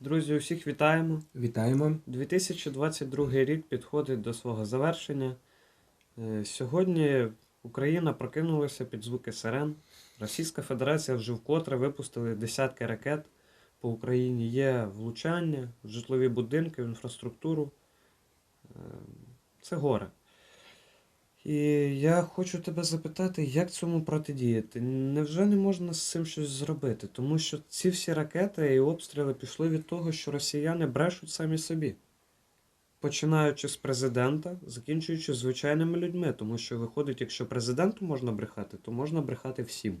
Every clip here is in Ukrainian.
Друзі, усіх вітаємо. Вітаємо. 2022 рік підходить до свого завершення. Е, Сьогодні Україна прокинулася під звуки сирен. Російська Федерація вже вкотре випустили десятки ракет по Україні. Є влучання в житлові будинки, в інфраструктуру. Е, Це горе. І я хочу тебе запитати, як цьому протидіяти? Невже не можна з цим щось зробити? Тому що ці всі ракети і обстріли пішли від того, що росіяни брешуть самі собі. Починаючи з президента, закінчуючи звичайними людьми. Тому що виходить, якщо президенту можна брехати, то можна брехати всім.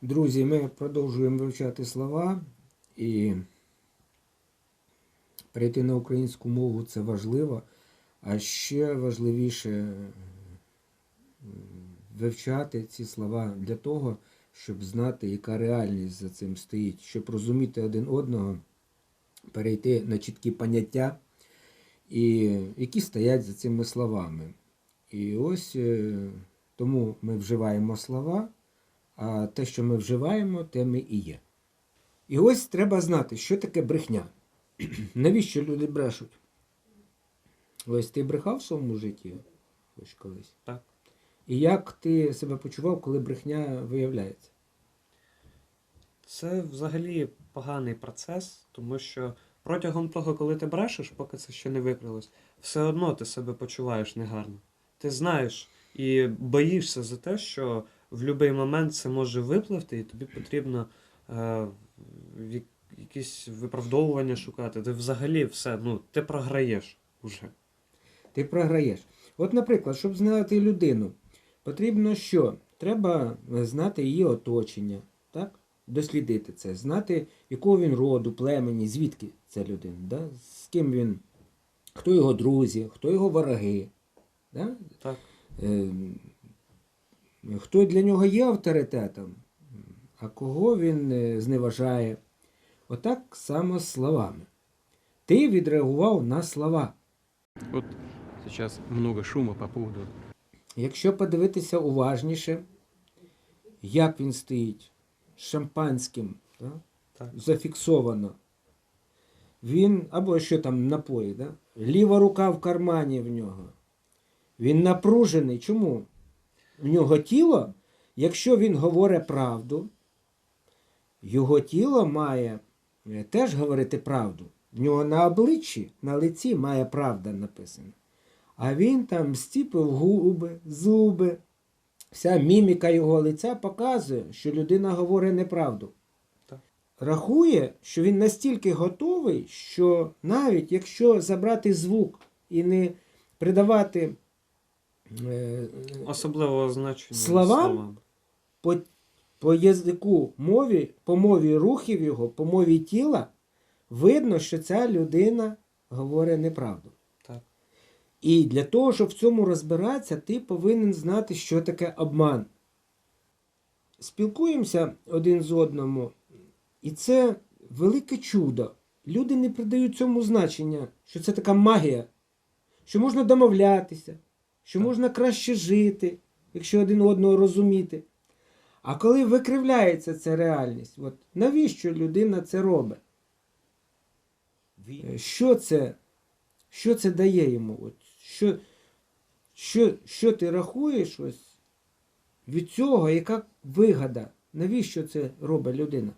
Друзі, ми продовжуємо вивчати слова і перейти на українську мову це важливо, а ще важливіше вивчати ці слова для того, щоб знати, яка реальність за цим стоїть, щоб розуміти один одного, перейти на чіткі поняття, і, які стоять за цими словами. І ось е, тому ми вживаємо слова. А те, що ми вживаємо, те ми і є. І ось треба знати, що таке брехня. Навіщо люди брешуть? Ось ти брехав в своєму житті хоч колись. Так. І як ти себе почував, коли брехня виявляється? Це взагалі поганий процес, тому що протягом того, коли ти брешеш, поки це ще не викрилось, все одно ти себе почуваєш негарно. Ти знаєш і боїшся за те, що в будь-який момент це може випливти, і тобі потрібно е, якісь виправдовування шукати. Ти взагалі все, ну, ти програєш уже. Ти програєш. От, наприклад, щоб знати людину, потрібно що? Треба знати її оточення, так? дослідити це, знати, якого він роду, племені, звідки ця людина, да? з ким він, хто його друзі, хто його вороги. Да? Так. Е, хто для нього є авторитетом, а кого він е, зневажає. Отак само з словами. Ти відреагував на слова. Вот сейчас много шума по поводу Якщо подивитися уважніше, як він стоїть з шампанським, да? Так. зафіксовано. Він, або що там напої, да? ліва рука в кармані в нього. Він напружений. Чому? В нього тіло, якщо він говорить правду, його тіло має теж говорити правду. В нього на обличчі, на лиці має правда написана. А він там стіпив губи, зуби. Вся міміка його лиця показує, що людина говорить неправду. Так. Рахує, що він настільки готовий, що навіть якщо забрати звук і не придавати е, Особливого значення Словам? по, по язику мові, по мові рухів його, по мові тіла, видно, що ця людина говорить неправду. Так. І для того, щоб в цьому розбиратися, ти повинен знати, що таке обман. Спілкуємося один з одному, і це велике чудо. Люди не придають цьому значення, що це така магія, що можна домовлятися, що Так. можна краще жити, якщо один одного розуміти. А коли викривляється ця реальність, от навіщо людина це робить? Е, Що це, що це дає йому? От, що, що, що ти рахуєш ось від цього, яка вигода? Навіщо це робить людина?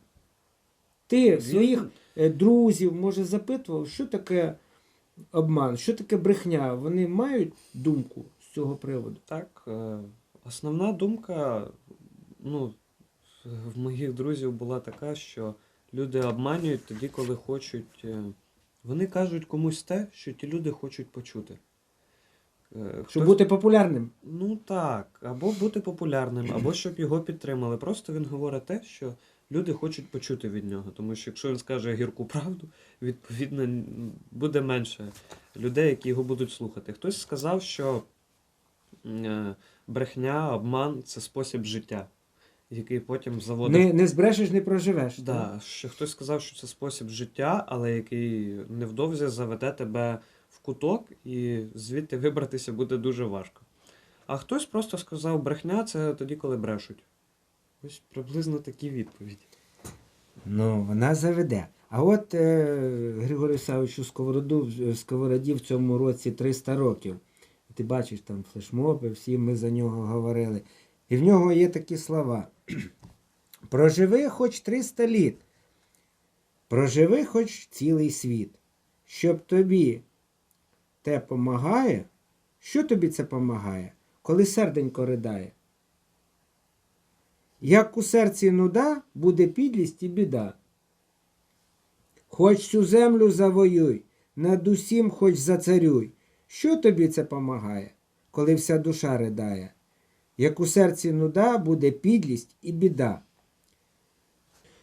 Ти своїх е, друзів, може, запитував, що таке обман, що таке брехня? Вони мають думку з цього приводу? Так, е, основна думка, ну, в моїх друзів була така, що люди обманюють тоді, коли хочуть. е, Вони кажуть комусь те, що ті люди хочуть почути. Е, Щоб бути популярним. Ну так, або бути популярним, або щоб його підтримали. Просто він говорить те, що люди хочуть почути від нього. Тому що якщо він скаже гірку правду, відповідно буде менше людей, які його будуть слухати. Хтось сказав, що е, брехня, обман це спосіб життя, який потім заводить. Не, не збрешеш, не проживеш. так? Да, що хтось сказав, що це спосіб життя, але який невдовзі заведе тебе в куток, і звідти вибратися буде дуже важко. А хтось просто сказав, брехня це тоді, коли брешуть. Ось приблизно такі відповіді. Ну, вона заведе. А от е, Григорію Савичу Сковороду, Сковороді в цьому році 300 років. Ти бачиш там флешмоби, всі ми за нього говорили. І в нього є такі слова. Проживи хоч 300 літ, проживи хоч цілий світ, щоб тобі те помагає. Що тобі це помагає, коли серденько ридає? Як у серці нуда, буде підлість і біда. Хоч цю землю завоюй, над усім хоч зацарюй. Що тобі це помагає, коли вся душа ридає? Як у серці нуда, буде підлість і біда.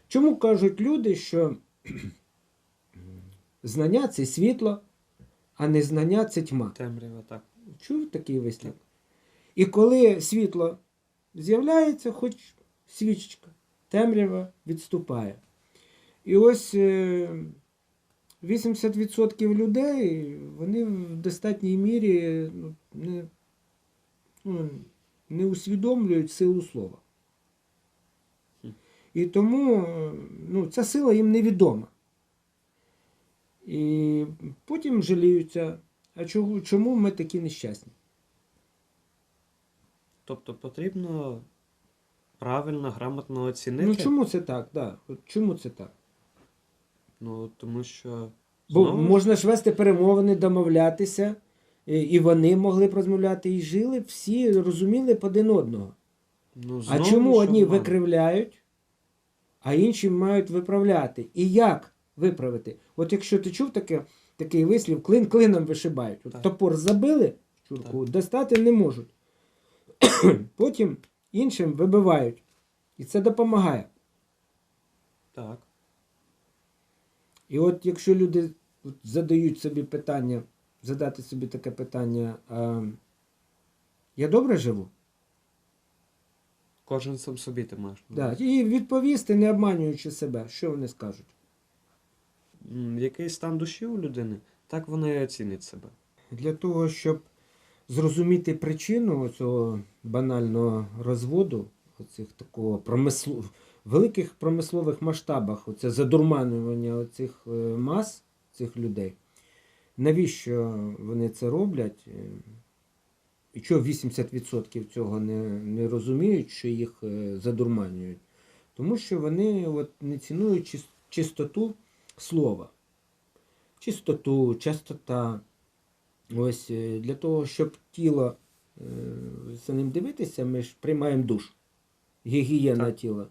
Чому кажуть люди, що знання це світло, а незнання це тьма? Темрява, так. Чув такий вислів? І коли світло з'являється, хоч свічечка, темрява відступає. І ось е, 80% людей вони в достатній мірі ну, не, ну, не усвідомлюють силу слова. І тому ну, ця сила їм невідома. І потім жаліються, а чому, чому ми такі нещасні? Тобто потрібно правильно, грамотно оцінити. Ну чому це так? Да. От чому це так? Ну, тому що. Бо знову можна ж вести перемовини, домовлятися, і і вони могли б розмовляти, і жили, всі розуміли б один одного. Ну, А чому одні обман. викривляють, а інші мають виправляти? І як виправити? От якщо ти чув таке, такий вислів, клин клином вишибають. От Так. топор забили чурку, достати не можуть. Потім іншим вибивають. І це допомагає. Так. І от якщо люди задають собі питання, задати собі таке питання, а, я добре живу? Кожен сам собі ти маєш. Да. І відповісти, не обманюючи себе, що вони скажуть. Який стан душі у людини, так вона і оцінить себе. Для того, щоб зрозуміти причину цього банального розводу, оцих такого промисло... великих промислових масштабах, оце задурманювання оцих е, мас, цих людей, навіщо вони це роблять? Е, І чого 80% цього не, не розуміють, що їх е, задурманюють? Тому що вони от, не цінують чистоту слова. Чистоту, частота. Ось е, для того, щоб тіло за ним дивитися, ми ж приймаємо душ. Гігієна Так. тіла.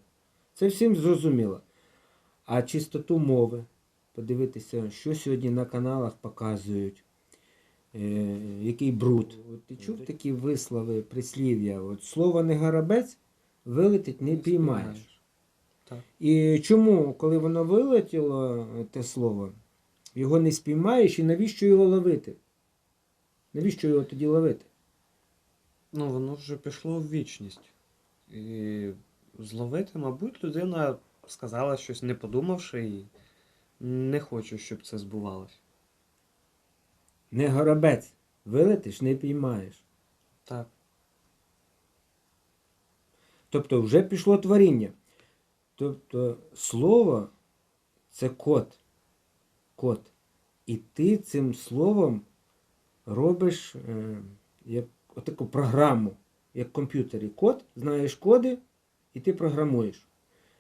Це всім зрозуміло. А чистоту мови, подивитися, що сьогодні на каналах показують, е, який бруд. От ти чув такі вислови, прислів'я? От слово не гарабець, вилетить не піймаєш. Так. І чому, коли воно вилетіло, те слово, його не спіймаєш і навіщо його ловити? Навіщо його тоді ловити? Ну, воно вже пішло в вічність. І зловити, мабуть, людина сказала щось не подумавши і не хочу, щоб це збувалося. Не горобець, вилетиш, не піймаєш. Так. Тобто вже пішло творіння. Тобто слово це код. Код. І ти цим словом робиш е, як отаку програму, як в комп'ютері. Код, знаєш коди, і ти програмуєш.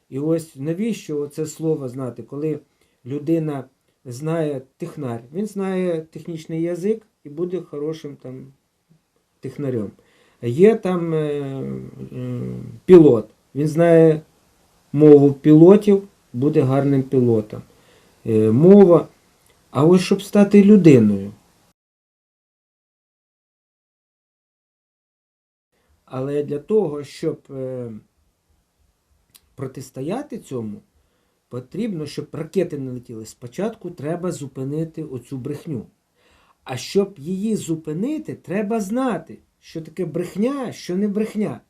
І ось навіщо це слово знати, коли людина знає технар, він знає технічний язик і буде хорошим там технарем. Є там е, е, пілот, він знає мову пілотів, буде гарним пілотом. Е, мова. А ось щоб стати людиною. Але для того, щоб протистояти цьому, потрібно, щоб ракети не летіли. Спочатку треба зупинити оцю брехню. А щоб її зупинити, треба знати, що таке брехня, що не брехня.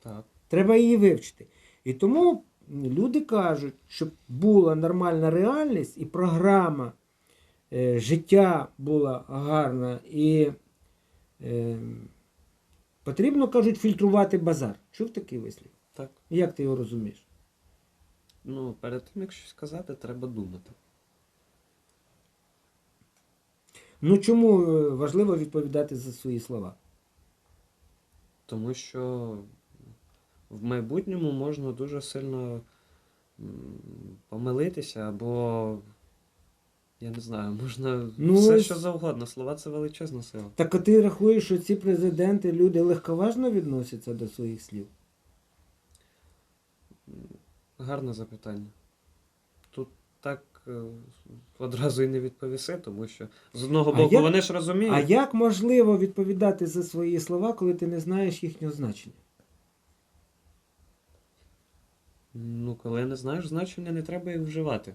Так. Треба її вивчити. І тому люди кажуть, щоб була нормальна реальність і програма е, життя була гарна, і е, потрібно, кажуть, фільтрувати базар. Чув такий вислів? Так. Як ти його розумієш? Ну, перед тим, як щось сказати, треба думати. Ну чому е, важливо відповідати за свої слова? Тому що в майбутньому можна дуже сильно помилитися, або, я не знаю, можна Ну, все що завгодно. Слова це величезна сила. Так а ти рахуєш, що ці президенти люди легковажно відносяться до своїх слів? Гарне запитання. Тут так е, одразу і не відповіси, тому що з одного боку як- вони ж розуміють. А як можливо відповідати за свої слова, коли ти не знаєш їхнього значення? Ну, коли не знаєш значення, не треба їх вживати.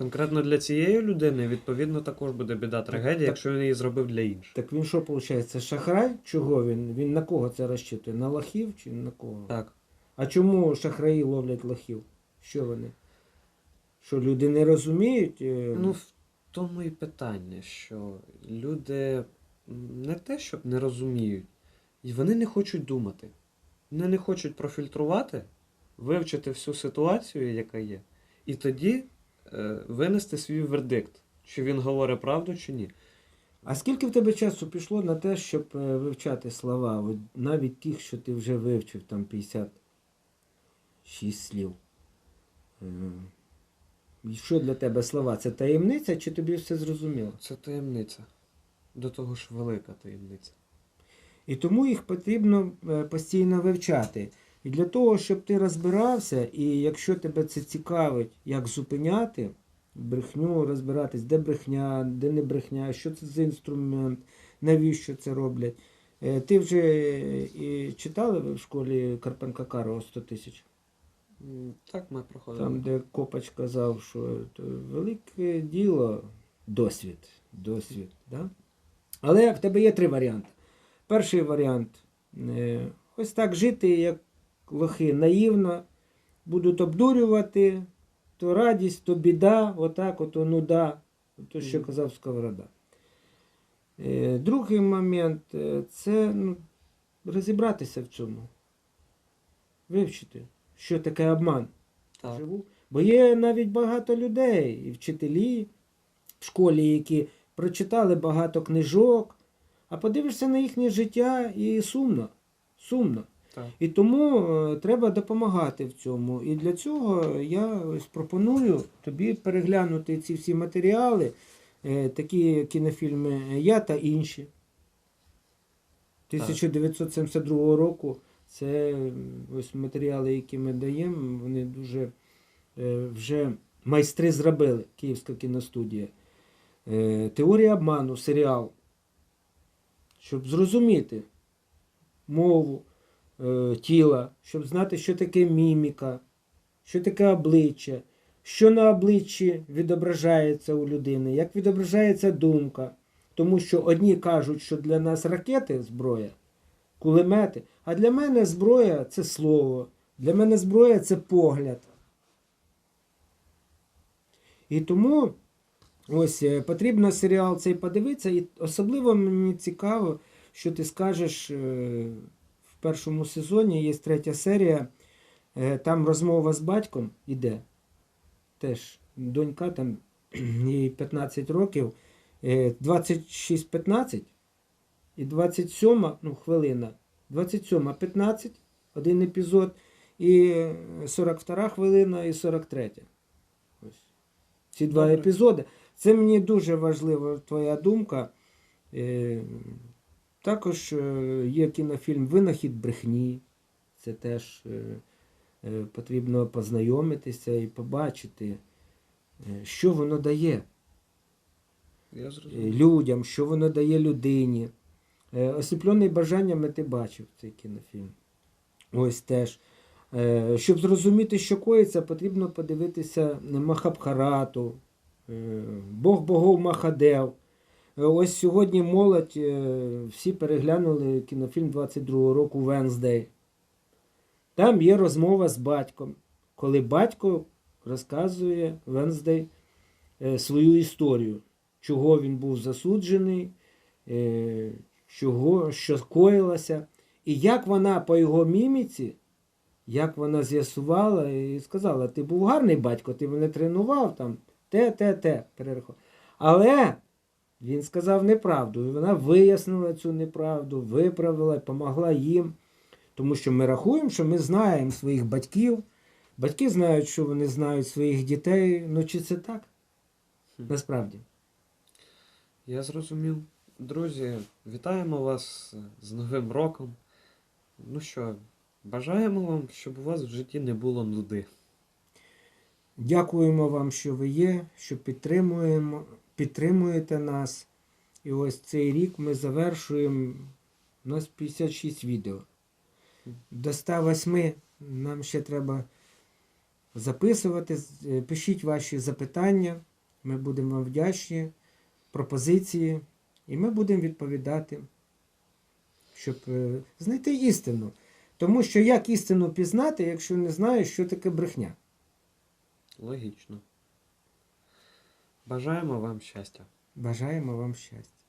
Конкретно для цієї людини, відповідно, також буде біда трагедія, так- якщо він її зробив для інших. Так він що, виходить, шахрай? Чого він? Він на кого це розчитує? На лохів чи на кого? Так. А чому шахраї ловлять лохів? Що вони? Що люди не розуміють? е, Ну, в тому і питання, що люди не те, щоб не розуміють, і вони не хочуть думати. Вони не хочуть профільтрувати, вивчити всю ситуацію, яка є, і тоді винести свій вердикт, чи він говорить правду, чи ні. А скільки в тебе часу пішло на те, щоб е, вивчати слова? От навіть тих, що ти вже вивчив, там 56 слів. Е, і Що для тебе слова? Це таємниця, чи тобі все зрозуміло? Це таємниця. До того ж велика таємниця. І тому їх потрібно е, постійно вивчати. І для того, щоб ти розбирався, і якщо тебе це цікавить, як зупиняти брехню, розбиратись, де брехня, де не брехня, що це за інструмент, навіщо це роблять. Е, Ти вже е, і читали в школі Карпенка Карого 100 тисяч? Так ми проходили. Там, де Копач казав, що велике діло досвід. досвід да? Але в тебе є три варіанти. Перший варіант е, ось так жити, як лохи, наївно, будуть обдурювати, то радість, то біда, отак, ото нуда, то, що казав Сковорода. Е, Другий момент е, це ну, розібратися в цьому, вивчити, що таке обман Так. живу. Бо є навіть багато людей, і вчителі в школі, які прочитали багато книжок, а подивишся на їхнє життя і сумно. Сумно. Так. І тому е, треба допомагати в цьому. І для цього я ось пропоную тобі переглянути ці всі матеріали, е, такі кінофільми Я та інші. 1972 року. Це ось матеріали, які ми даємо, вони дуже е, вже майстри зробили Київська кіностудія. Е, Теорія обману, серіал. Щоб зрозуміти мову е, тіла, щоб знати, що таке міміка, що таке обличчя, що на обличчі відображається у людини, як відображається думка. Тому що одні кажуть, що для нас ракети зброя, кулемети, а для мене зброя це слово, для мене зброя це погляд. І тому ось е, потрібно серіал цей подивитися, і особливо мені цікаво, що ти скажеш е, першому сезоні є третя серія, е, там розмова з батьком іде. Теж донька там їй 15 років, е, 26-15 і 27 ну, хвилина, 27 15, один епізод, і 42 хвилина і 43. Ось. Ці два епізоди. Це мені дуже важлива твоя думка. Також е, є кінофільм Винахід брехні. Це теж е, е, потрібно познайомитися і побачити, що воно дає Я людям, що воно дає людині. Осліплений бажаннями ти бачив цей кінофільм. Ось теж. Щоб зрозуміти, що коїться, потрібно подивитися Махабхарату, Бог богов Махадев. Е, Ось сьогодні молодь е, всі переглянули кінофільм 22-го року Венздей. Там є розмова з батьком, коли батько розказує Венздей е, свою історію, чого він був засуджений, е, що, го- що скоїлося, і як вона по його міміці, як вона з'ясувала і сказала: ти був гарний батько, ти мене тренував там, те, те, те, перерахував. Але він сказав неправду, і вона вияснила цю неправду, виправила, допомогла їм. Тому що ми рахуємо, що ми знаємо своїх батьків. Батьки знають, що вони знають своїх дітей. Ну чи це так? Насправді. Я зрозумів. Друзі, вітаємо вас з Новим роком. Ну що, бажаємо вам, щоб у вас в житті не було нуди. Дякуємо вам, що ви є, що підтримуємо, підтримуєте нас. І ось цей рік ми завершуємо. У нас 56 відео. До 108 нам ще треба записувати. Е, Пишіть ваші запитання. Ми будемо вам вдячні, пропозиції, і ми будемо відповідати, щоб е, знайти істину. Тому що як істину пізнати, якщо не знаєш, що таке брехня? Логічно. Бажаємо вам щастя. Бажаємо вам щастя.